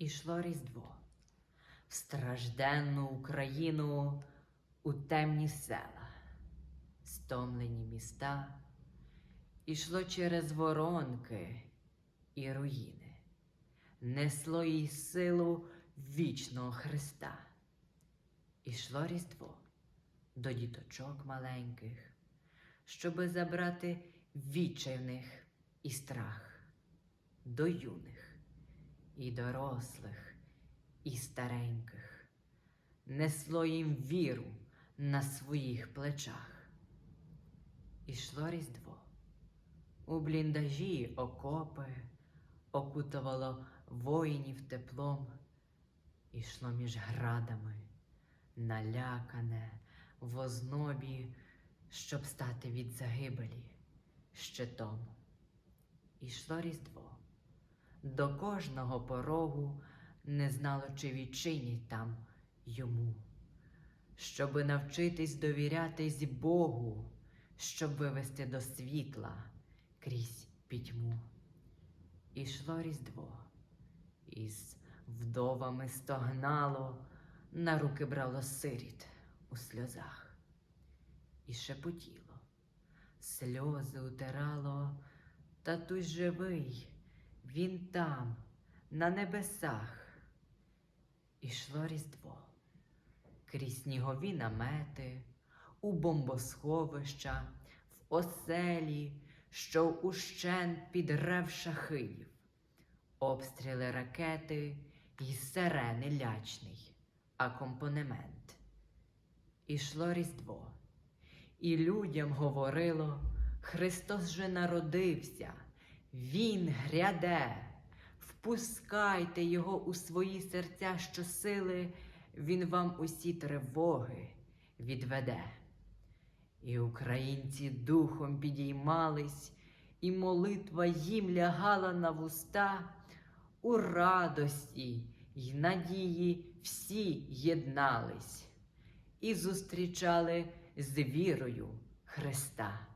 Ішло Різдво. В стражденну Україну у темні села, стомлені міста, ішло через воронки і руїни, несло їй силу вічного Христа. Ішло Різдво до діточок маленьких, щоби забрати відчай і страх, до юних і дорослих, і стареньких, несло їм віру на своїх плечах. Ішло Різдво, у бліндажі окопи, окутувало воїнів теплом, ішло між градами, налякане в ознобі, щоб стати від загибелі щитом. Ішло Різдво до кожного порогу не знало, чи відчинять там йому, щоби навчитись довірятись Богу, щоб вивести до світла крізь пітьму. Ішло Різдво, із вдовами стогнало, на руки брало сиріт у сльозах, і шепотіло, сльози утирало, татусь живий, він там, на небесах. Ішло Різдво крізь снігові намети, у бомбосховища, в оселі, що ущент під рев шахидів, обстріли ракети й сирени лячний акомпанемент. Ішло Різдво, і людям говорило, Христос же народився, Він гряде. Впускайте його у свої серця щосили, він вам усі тривоги відведе. І українці духом підіймались, і молитва їм лягала на вуста, у радості й надії всі єднались і зустрічали з вірою Христа.